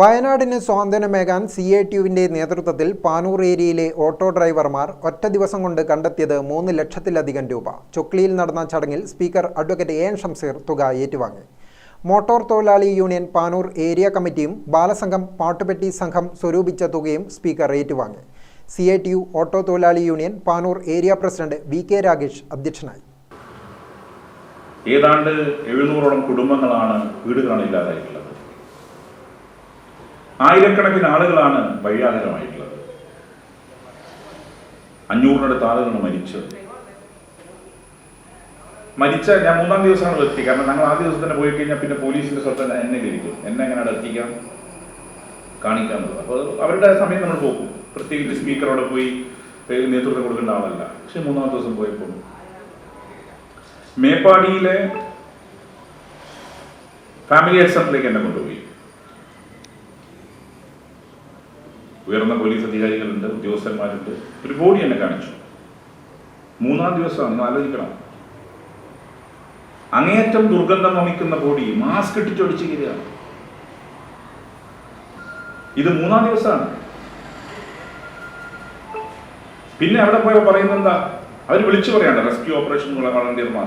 വയനാടിന് സ്വാതന്ത്ര്യമേകാൻ C A ടിയുവിന്റെ നേതൃത്വത്തിൽ പാനൂർ ഏരിയയിലെ ഓട്ടോ ഡ്രൈവർമാർ ഒറ്റ ദിവസം കൊണ്ട് കണ്ടെത്തിയത് മൂന്ന് ലക്ഷത്തിലധികം രൂപ. ചൊക്ലിയിൽ നടന്ന ചടങ്ങിൽ speaker advocate A N Shamseer തുക ഏറ്റുവാങ്ങി. മോട്ടോർ തൊഴിലാളി യൂണിയൻ പാനൂർ ഏരിയ കമ്മിറ്റിയും ബാലസംഘം പാട്ടുപെട്ടി സംഘം സ്വരൂപിച്ച തുകയും സ്പീക്കർ ഏറ്റുവാങ്ങി. സി എ ഓട്ടോ തൊഴിലാളി union Panoor area president V K Ragesh അധ്യക്ഷനായി. ഏതാണ്ട് എഴുന്നൂറോളം കുടുംബങ്ങളാണ് വീടുകളാണ് ഇല്ലാതായിട്ടുള്ളത്. ആയിരക്കണക്കിന് ആളുകളാണ് വഴിയാകരമായിട്ടുള്ളത് അഞ്ഞൂറിനടുത്ത് ആളുകൾ മരിച്ചു മരിച്ച ഞാൻ മൂന്നാം ദിവസമാണ് എത്തി കാരണം ഞങ്ങൾ ആദ്യ ദിവസം തന്നെ പോയി കഴിഞ്ഞാൽ പിന്നെ പോലീസിന്റെ സ്വത്ത് എന്നെ ലഭിക്കും എന്നെ എങ്ങനെ എത്തിക്കാം? കാണിക്കാന്നുള്ളത് അപ്പോൾ അവരുടെ സമയം നമ്മൾ പോകും. പ്രത്യേകിച്ച് സ്പീക്കറോടെ പോയി നേതൃത്വം കൊടുക്കേണ്ട ആളല്ല. പക്ഷെ മൂന്നാം ദിവസം പോയപ്പോൾ മേപ്പാടിയിലെ ഫാമിലി അസംബ്ലിക്ക് എന്നെ കൊണ്ടുപോയി. ഉയർന്ന പോലീസ് അധികാരികളുണ്ട് ഉദ്യോഗസ്ഥന്മാരുണ്ട്. ഒരു ബോഡി എന്നെ കാണിച്ചു. മൂന്നാം ദിവസം നിങ്ങൾ ആലോചിക്കണം. അങ്ങേയറ്റം ദുർഗന്ധം വമിക്കുന്ന ബോഡി മാസ്ക് ഇട്ടിട്ടൊടിച്ച് കയറുകയാണ് ഇത് മൂന്നാം ദിവസമാണ്. പിന്നെ അവിടെ പോയ പറയുന്നത് എന്താ? അവർ വിളിച്ചു പറയണ്ട. റെസ്ക്യൂ ഓപ്പറേഷൻ വളണ്ടിയർമാർ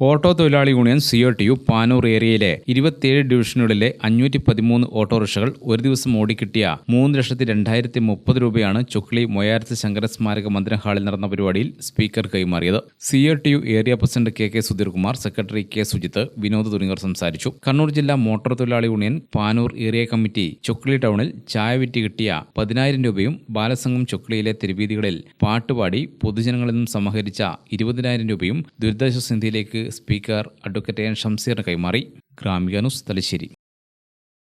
ഓട്ടോ തൊഴിലാളി union C O T U Panoor ഏരിയയിലെ ഇരുപത്തിയേഴ് ഡിവിഷനുകളിലെ അഞ്ഞൂറ്റി പതിമൂന്ന് ഓട്ടോറിക്ഷകൾ ഒരു ദിവസം ഓടിക്കിട്ടിയ മൂന്ന് ലക്ഷത്തി രണ്ടായിരത്തി മുപ്പത് രൂപയാണ് ചുക്ലി മൊയാരത്ത് ശങ്കര സ്മാരക മന്ദിര ഹാളിൽ നടന്ന പരിപാടിയിൽ സ്പീക്കർ കൈമാറിയത്. C O T U area president K K Sudheerkumar secretary K Sujith Vinod തുടങ്ങിയവർ സംസാരിച്ചു. കണ്ണൂർ ജില്ലാ മോട്ടോർ തൊഴിലാളി union Panoor area committee Chukli ടൗണിൽ ചായ വിറ്റ് കിട്ടിയ പതിനായിരം രൂപയും ബാലസംഘം ചുക്ലിയിലെ തിരുവീതികളിൽ പാട്ടുപാടി പൊതുജനങ്ങളിൽ നിന്നും സമാഹരിച്ച ഇരുപതിനായിരം രൂപയും ദുരിതാശ്വാസ നിധിയിലേക്ക് സ്പീക്കർ അഡ്വക്കേറ്റ് എൻ. ഷംസീറിന് കൈമാറി. ഗ്രാമിക ന്യൂസ് തലശ്ശേരി.